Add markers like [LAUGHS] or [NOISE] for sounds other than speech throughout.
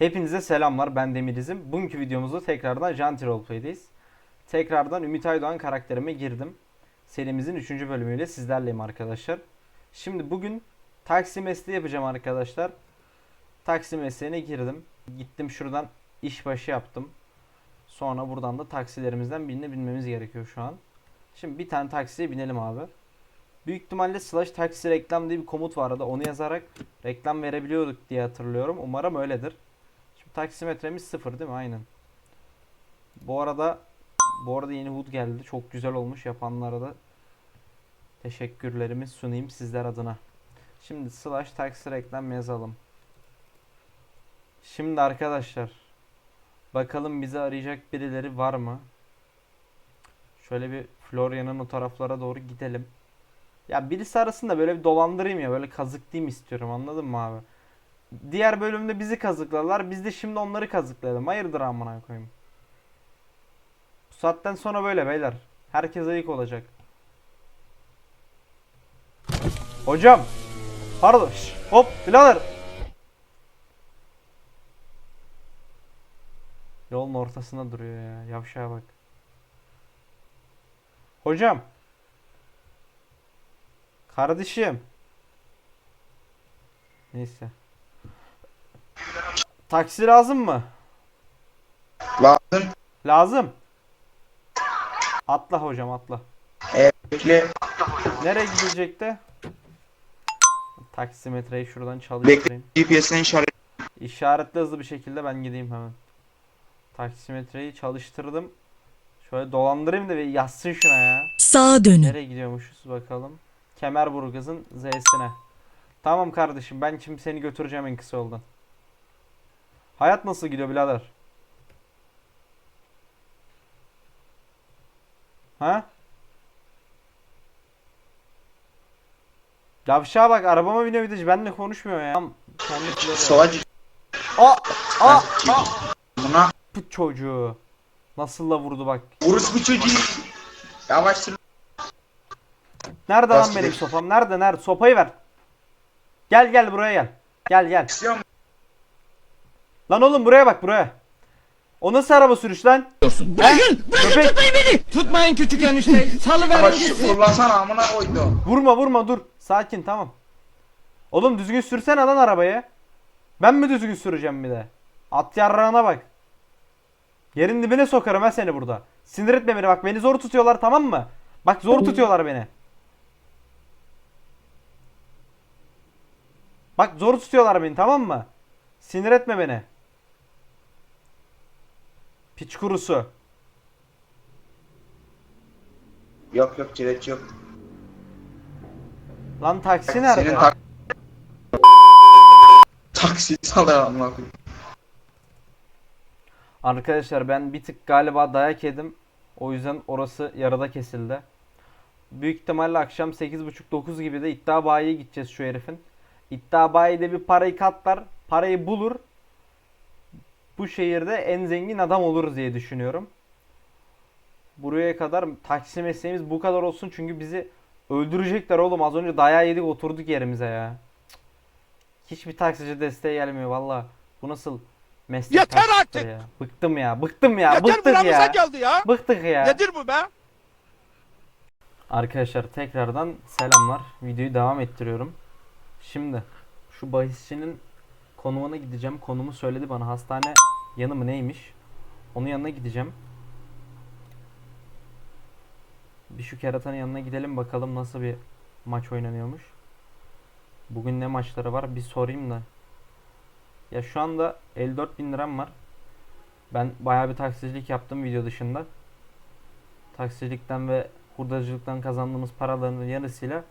Hepinize selamlar ben Demirizim. Bugünkü videomuzda tekrardan Janti Roleplay'deyiz. Tekrardan Ümit Aydoğan karakterime girdim. Serimizin 3. bölümüyle sizlerleyim arkadaşlar. Şimdi bugün taksi mesleği yapacağım arkadaşlar. Taksi mesleğine girdim. Gittim şuradan işbaşı yaptım. Sonra buradan da taksilerimizden birine binmemiz gerekiyor şu an. Şimdi bir tane taksiye binelim abi. Büyük ihtimalle slash taksi reklam diye bir komut vardı. Onu yazarak reklam verebiliyorduk diye hatırlıyorum. Umarım öyledir. Taksimetremiz sıfır değil mi? Aynen. Bu arada bu arada yeni HUD geldi. Çok güzel olmuş. Yapanlara da teşekkürlerimi sunayım sizler adına. Şimdi slash taksi reklam yazalım. Şimdi arkadaşlar bakalım bizi arayacak birileri var mı? Şöyle bir Florya'nın o taraflara doğru gidelim. Ya birisi arasında böyle bir dolandırayım ya böyle kazıklayayım istiyorum anladın mı abi? Diğer bölümde bizi kazıkladılar. Biz de şimdi onları kazıklayalım. Hayırdır amına koyayım. Bu saatten sonra böyle beyler. Herkes ayık olacak. Hocam. Pardon. Hop birader. Yolun ortasında duruyor ya. Yavşağa bak. Hocam. Kardeşim. Neyse. Taksi lazım mı? Lazım. Lazım. Atla hocam atla. Bekle. Nereye gidilecekti? Taksimetreyi şuradan çalıştırayım. GPS'den işaret. İşaretli hızlı bir şekilde ben gideyim hemen. Taksimetreyi çalıştırdım. Şöyle dolandırayım da bir yazsın şuna ya. Sağa dönün. Nereye gidiyormuşuz bakalım. Kemerburgaz'ın Z'sine. Tamam kardeşim ben şimdi seni götüreceğim en kısa yoldan. Hayat nasıl gidiyor birader? Ha? Yavşağa bak arabama biniyor bir de benimle konuşmuyor ya. Tam kendi flörü. Sola. Aa! Aa! Buna Bu çocuğu. Nasıl da vurdu bak. vurus bu çocuğu. Yavaş. Nerede lan benim sopam? Nerede? Nerede? Sopayı ver. Gel gel buraya gel. Gel gel. İstiyor musun? Lan oğlum buraya bak buraya. O nasıl araba sürüş lan? Bırakın! Bırakın Köpek. tutmayın beni! Tutmayın küçük enişte. Salıverin Yavaş gitsin. kullansana amına koydu. Vurma vurma dur. Sakin tamam. Oğlum düzgün sürsene lan arabayı. Ben mi düzgün süreceğim bir de? At yarrağına bak. Yerin dibine sokarım ha seni burada. Sinir etme beni bak beni zor tutuyorlar tamam mı? Bak zor tutuyorlar beni. Bak zor tutuyorlar beni tamam mı? Sinir etme beni. Piç kurusu. Yok yok cilet yok. Lan taksi nerede? Senin tak taksi salıyor amına koyayım. Arkadaşlar ben bir tık galiba dayak yedim. O yüzden orası yarıda kesildi. Büyük ihtimalle akşam 8.30-9 gibi de iddia bayiye gideceğiz şu herifin. İddia bayide bir parayı katlar. Parayı bulur. Bu şehirde en zengin adam oluruz diye düşünüyorum. Buraya kadar taksi mesleğimiz bu kadar olsun çünkü bizi öldürecekler oğlum. Az önce dayağı yedik oturduk yerimize ya. Cık. Hiçbir taksici desteğe gelmiyor valla. Bu nasıl meslek Yeter artık! ya. Bıktım ya. Bıktım ya. Yeter bıktık ya. geldi ya. Bıktık ya. Nedir bu be? Arkadaşlar tekrardan selamlar. Videoyu devam ettiriyorum. Şimdi şu bahisçinin konumuna gideceğim. Konumu söyledi bana. Hastane yanı mı neymiş? Onun yanına gideceğim. Bir şu keratanın yanına gidelim bakalım nasıl bir maç oynanıyormuş. Bugün ne maçları var bir sorayım da. Ya şu anda 54 bin liram var. Ben bayağı bir taksicilik yaptım video dışında. Taksicilikten ve hurdacılıktan kazandığımız paraların yarısıyla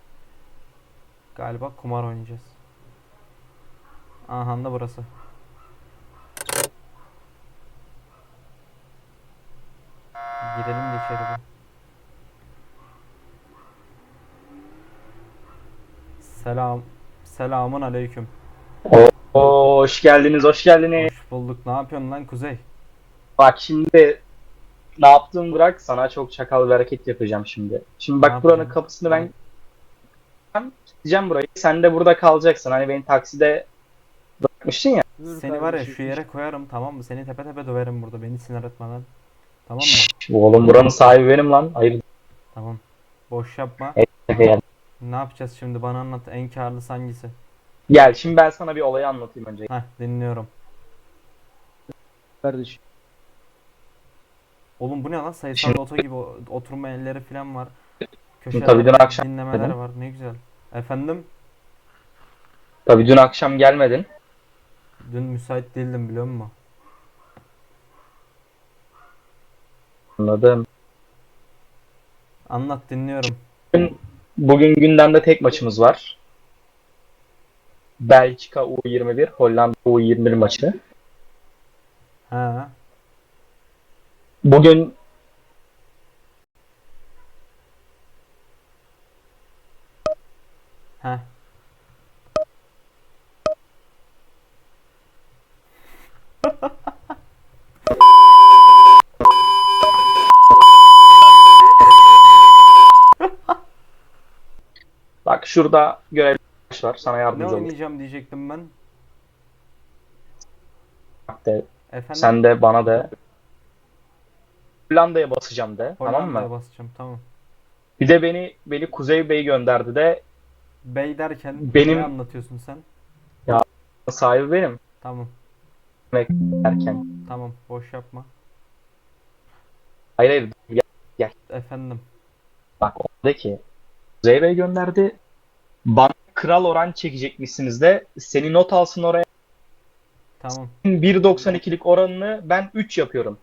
galiba kumar oynayacağız. Aha da burası. İçeri bir. Selam. Selamun aleyküm. Oo, hoş geldiniz, hoş geldiniz. Hoş bulduk. Ne yapıyorsun lan Kuzey? Bak şimdi ne yaptığımı bırak, sana çok çakal bir hareket yapacağım şimdi. Şimdi Ne bak buranın kapısını ben ben kiliteceğim burayı. Sen de burada kalacaksın. Hani beni takside bırakmıştın ya. Seni var ya şu yere koyarım tamam mı? Seni tepe tepe döverim burada beni sinir etmeden. Tamam mı? Oğlum buranın sahibi benim lan. Hayır. Tamam. Boş yapma. Gel. Ne yapacağız şimdi? Bana anlat. En karlısı hangisi? Gel şimdi ben sana bir olayı anlatayım önce. Heh dinliyorum. kardeşim. Oğlum bu ne lan? Sayısal oto gibi o- oturma elleri falan var. Köşelerde Tabii dün akşam dinlemeler dedim. var. Ne güzel. Efendim? Tabii dün akşam gelmedin. Dün müsait değildim biliyor musun? Anladım. Anlat dinliyorum. Bugün gündemde tek maçımız var. Belçika U21, Hollanda U21 maçı. Ha. Bugün şurada görev var. Sana Ne yardımcı olacak. oynayacağım diyecektim ben. de. Efendim? Sen de bana de. Hollanda'ya basacağım de. Tamam Hollanda'ya mı? basacağım tamam. Bir de beni beni Kuzey Bey gönderdi de Bey derken Benim- ne anlatıyorsun sen? sahibi benim Tamam. derken. Tamam. Boş yapma. Hayır hayır. Efendim. bak o de ki Kuzey Bey gönderdi. Bana kral oran çekecekmişsiniz de seni not alsın oraya. Tamam. 1.92'lik oranını ben 3 yapıyorum.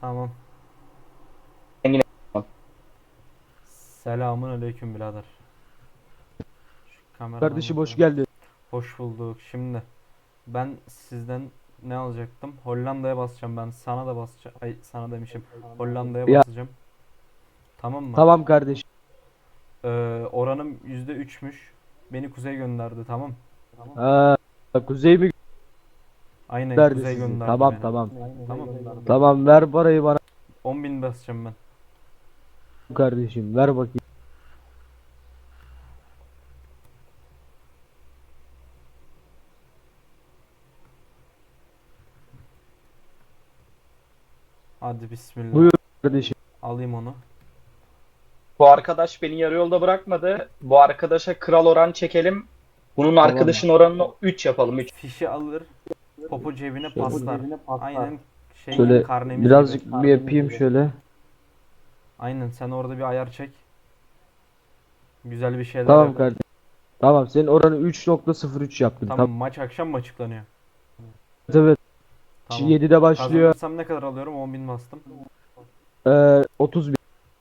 Tamam. Engin- Selamun aleyküm birader. Şu kameradan Kardeşim hoş geldin. Hoş bulduk. Şimdi ben sizden ne alacaktım? Hollanda'ya basacağım ben. Sana da basacağım. Ay sana demişim. Hollanda'ya Ya. basacağım. Tamam mı? Tamam kardeşim. Ee, oranım %3'müş. Beni kuzey gönderdi tamam. Ha, Kuzey mi Aynen gönderdi kuzey sizi? gönderdi Tamam beni. tamam. Tamam. Tamam ver parayı bana 10.000 basacağım ben. kardeşim. Ver bakayım. Hadi bismillah. Buyur. Kardeşim. Alayım onu. Bu arkadaş beni yarı yolda bırakmadı. Bu arkadaşa kral oran çekelim. Bunun arkadaşın oranını 3 yapalım. 3. Fişi alır. Popo cebine paslar. Aynen şey Şöyle karnemiz birazcık gibi. bir yapayım şöyle. Aynen sen orada bir ayar çek. Güzel bir şeyler Tamam yap. kardeşim. Tamam senin oranı 3.03 yaptım. Tamam Tamam. maç akşam mı açıklanıyor? Evet. Tamam. 7'de başlıyor. Kazanırsam ne kadar alıyorum? 10.000 bastım. Ee, 30 bin.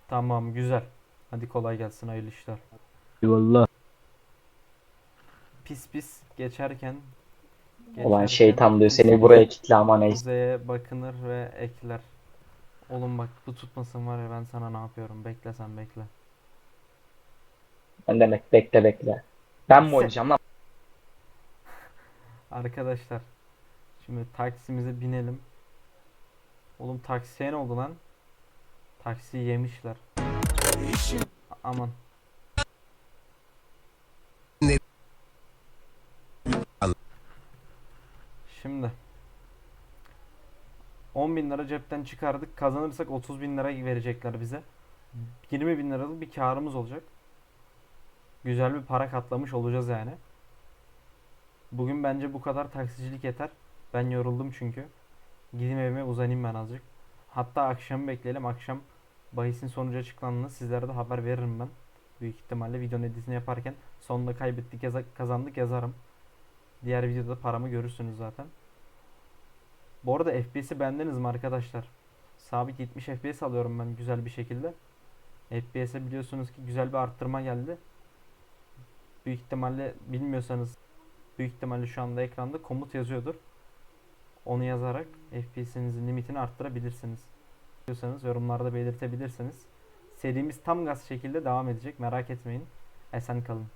Tamam güzel. Hadi kolay gelsin hayırlı işler. Valla. Pis pis geçerken Ulan şeytan diyor seni buraya kitle ama neyse. Kuzeye bakınır ve ekler. Oğlum bak bu tutmasın var ya ben sana ne yapıyorum. Bekle sen bekle. Ben demek bekle bekle. Ben mi oynayacağım lan? [LAUGHS] Arkadaşlar şimdi taksimize binelim. Oğlum taksiye ne oldu lan? Taksiyi yemişler. Aman. Şimdi 10 bin lira cepten çıkardık. Kazanırsak 30 bin lira verecekler bize. 20 bin liralık bir karımız olacak. Güzel bir para katlamış olacağız yani. Bugün bence bu kadar taksicilik yeter. Ben yoruldum çünkü. Gideyim evime uzanayım ben azıcık. Hatta akşam bekleyelim. Akşam bahisin sonucu açıklandığında sizlere de haber veririm ben. Büyük ihtimalle videonun editini yaparken sonunda kaybettik yaza- kazandık yazarım. Diğer videoda paramı görürsünüz zaten. Bu arada FPS'i beğendiniz mi arkadaşlar? Sabit 70 FPS alıyorum ben güzel bir şekilde. FPS'e biliyorsunuz ki güzel bir arttırma geldi. Büyük ihtimalle bilmiyorsanız büyük ihtimalle şu anda ekranda komut yazıyordur. Onu yazarak FPS'inizin limitini arttırabilirsiniz. Diyorsanız yorumlarda belirtebilirsiniz. Serimiz tam gaz şekilde devam edecek. Merak etmeyin. Esen kalın.